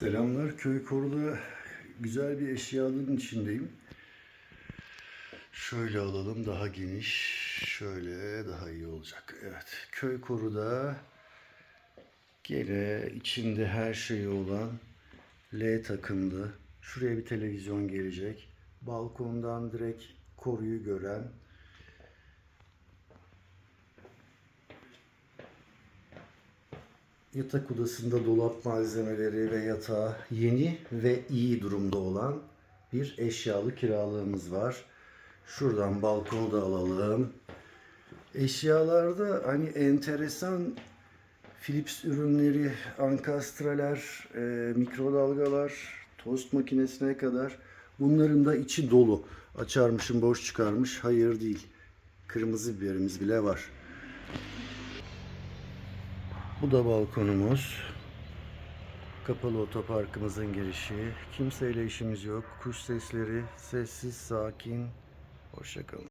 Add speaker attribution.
Speaker 1: Selamlar. Köy koruda güzel bir eşyanın içindeyim. Şöyle alalım daha geniş. Şöyle daha iyi olacak. Evet. Köy koruda gene içinde her şeyi olan L takımlı. Şuraya bir televizyon gelecek. Balkondan direkt koruyu gören Yatak odasında dolap malzemeleri ve yatağı yeni ve iyi durumda olan bir eşyalı kiralığımız var. Şuradan balkonu da alalım. Eşyalarda hani enteresan Philips ürünleri, ankastralar, e, mikrodalgalar, tost makinesine kadar bunların da içi dolu. Açarmışım boş çıkarmış. Hayır değil. Kırmızı biberimiz bile var. Bu da balkonumuz. Kapalı otoparkımızın girişi. Kimseyle işimiz yok. Kuş sesleri sessiz, sakin. Hoşçakalın.